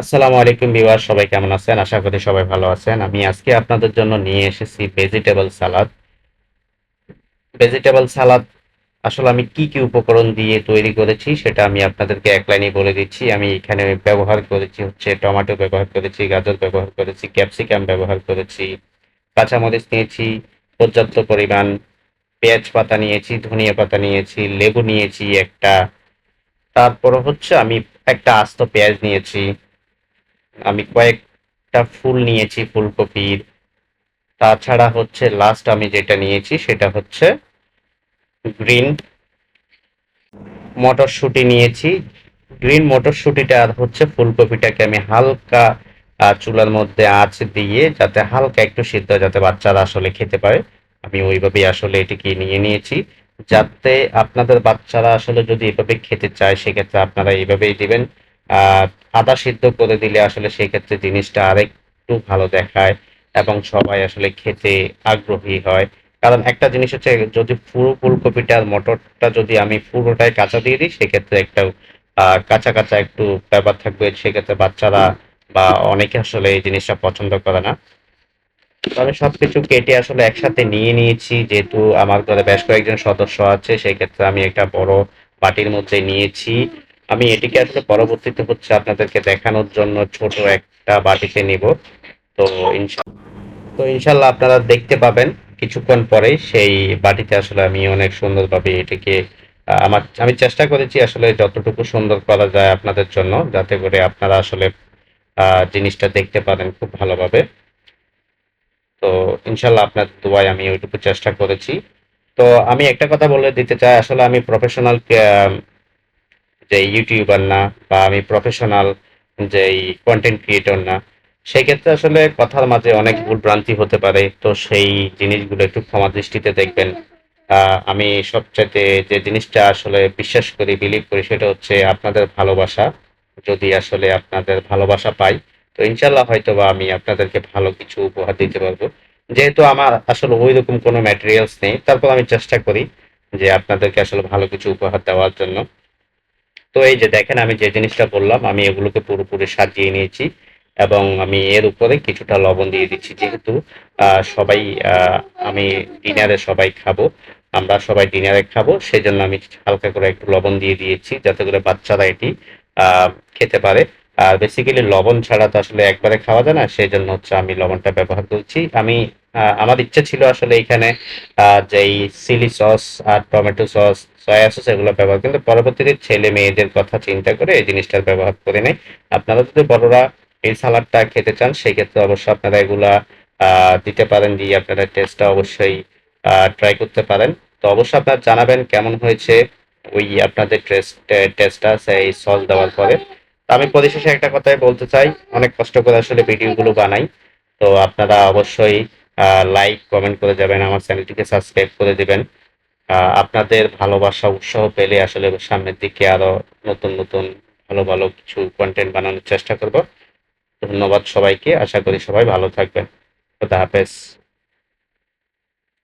আসসালামু আলাইকুম বিওয়ার সবাই কেমন আছেন? আশা করি সবাই ভালো আছেন। আমি আজকে আপনাদের জন্য নিয়ে এসেছি ভেজিটেবল সালাদ ভেজিটেবল সালাদ আসলে আমি কি কি উপকরণ দিয়ে তৈরি করেছি সেটা আমি আপনাদেরকে এক লাইনে বলে দিচ্ছি। আমি এখানে ব্যবহার করেছি হচ্ছে টমেটো ব্যবহার করেছি, গাজর ব্যবহার করেছি ক্যাপসিকাম ব্যবহার করেছি, কাঁচামরিচ নিয়েছি, পর্যাপ্ত পরিমাণ পেঁয়াজ পাতা নিয়েছি, ধনিয়া পাতা নিয়েছি, লেবু নিয়েছি একটা। তারপর হচ্ছে আমি একটা আস্ত পেঁয়াজ নিয়েছি আমি কয়েকটা ফুল নিয়েছি, ফুলকপির। তাছাড়া হচ্ছে লাস্ট আমি যেটা নিয়েছি সেটা হচ্ছে গ্রিন মটরশুঁটি নিয়েছি। গ্রিন মটরশুঁটিটা আর হচ্ছে ফুলকপিটাকে আমি হালকা চুলার মধ্যে আঁচ দিয়ে যাতে হালকা একটু সিদ্ধ যাতে বাচ্চারা আসলে খেতে পারে। আমি ওইভাবেই আসলে এটিকে নিয়ে নিয়েছি। যাতে আপনাদের বাচ্চারা আসলে যদি এভাবে খেতে চায়, সেক্ষেত্রে আপনারা এইভাবেই দিবেন। আদা সিদ্ধ করে দিলে আসলে সেক্ষেত্রে জিনিসটা আরেকটু ভালো দেখায় এবং সবাই আসলে খেতে আগ্রহী হয়। কারণ একটা জিনিস হচ্ছে, যদি পুরো ফুলকপিটা আর মটরটা যদি আমি পুরোটাই কাঁচা দিয়ে দিই, সেক্ষেত্রে একটা কাঁচা কাঁচা একটু ব্যাপার থাকবে। সেক্ষেত্রে বাচ্চারা বা অনেকে আসলে এই জিনিসটা পছন্দ করে না। আমি সবকিছু কেটে আসলে একসাথে নিয়ে নিয়েছি। যেহেতু আমার ঘরে বেশ কয়েকজন সদস্য আছে সেই ক্ষেত্রে আমি একটা বড় বাটির মধ্যে নিয়েছি। আমি এটিকে আসলে পরবর্তীতে হচ্ছে আপনাদেরকে দেখানোর জন্য ছোট একটা বাটিতে নিব। তো ইনশা তো ইনশাল্লাহ আপনারা দেখতে পাবেন কিছুক্ষণ পরেই সেই বাটিতে আসলে আমি অনেক সুন্দরভাবে এটিকে আমার আমি চেষ্টা করেছি আসলে যতটুকু সুন্দর করা যায় আপনাদের জন্য, যাতে করে আপনারা আসলে জিনিসটা দেখতে পারেন খুব ভালোভাবে। তো ইনশাল্লাহ আপনার দোয়ায় আমি ওইটুকু চেষ্টা করেছি। তো আমি একটা কথা বলে দিতে চাই, আসলে আমি প্রফেশনাল যে ইউটিউবার না বা আমি প্রফেশনাল যে কন্টেন্ট ক্রিয়েটর না সেই ক্ষেত্রে আসলে কথার মাঝে অনেক ভুল ভ্রান্তি হতে পারে। তো সেই জিনিসগুলো একটু ক্ষমা দৃষ্টিতে দেখবেন। আমি সবচাইতে যে জিনিসটা আসলে বিশ্বাস করি বিলিভ করি, সেটা হচ্ছে আপনাদের ভালোবাসা। যদি আসলে আপনাদের ভালোবাসা পাই, তো ইনশাল্লাহ হয়তো বা আমি আপনাদেরকে ভালো কিছু উপহার দিতে পারব। যেহেতু আমার আসলে ওই রকম কোনো ম্যাটেরিয়ালস নেই, তারপর আমি চেষ্টা করি যে আপনাদেরকে আসলে ভালো কিছু উপহার দেওয়ার জন্য। তো এই যে দেখেন, আমি যে জিনিসটা বললাম, আমি এগুলোকে পুরোপুরি সাজিয়ে নিয়েছি এবং আমি এর উপরে কিছুটা লবণ দিয়ে দিচ্ছি। যেহেতু সবাই আমি ডিনারে সবাই খাব, আমরা সবাই ডিনারে খাব সেই জন্য আমি হালকা করে একটু লবণ দিয়ে দিয়েছি যাতে করে বাচ্চারা এটি খেতে পারে। আর বেসিক্যালি লবণ ছাড়া তো আসলে একবারে খাওয়া যায় না সেই জন্য হচ্ছে আমি লবণটা ব্যবহার করছি। আমি আমার ইচ্ছা ছিল আসলে এখানে যেই চিলি সস আর টমেটো সস, সয়া সস এগুলো ব্যবহার কিন্তু পরবর্তীতে ছেলে মেয়েদের কথা চিন্তা করে এই জিনিসটার ব্যবহার করে নেই। আপনারা যদি বড়রা এই সালাডটা খেতে চান, সেক্ষেত্রে অবশ্যই আপনারা এগুলা দিতে পারেন, দিয়ে আপনারা টেস্টটা অবশ্যই ট্রাই করতে পারেন। তো অবশ্যই আপনারা জানাবেন কেমন হয়েছে ওই আপনাদের টেস্ট টেস্টটা সেই সস দেওয়ার পরে। আমি পরিশেষে একটা কথাই বলতে চাই, অনেক কষ্ট করে আসলে ভিডিওগুলো বানাই। তো আপনারা অবশ্যই লাইক কমেন্ট করে যাবেন, আমার চ্যানেলটিকে সাবস্ক্রাইব করে দেবেন। আপনাদের ভালোবাসা, উৎসাহ পেলে আসলে সামনের দিকে আরও নতুন নতুন ভালো ভালো কিছু কন্টেন্ট বানানোর চেষ্টা করব। ধন্যবাদ সবাইকে, আশা করি সবাই ভালো থাকবেন। খুদা হাফেজ।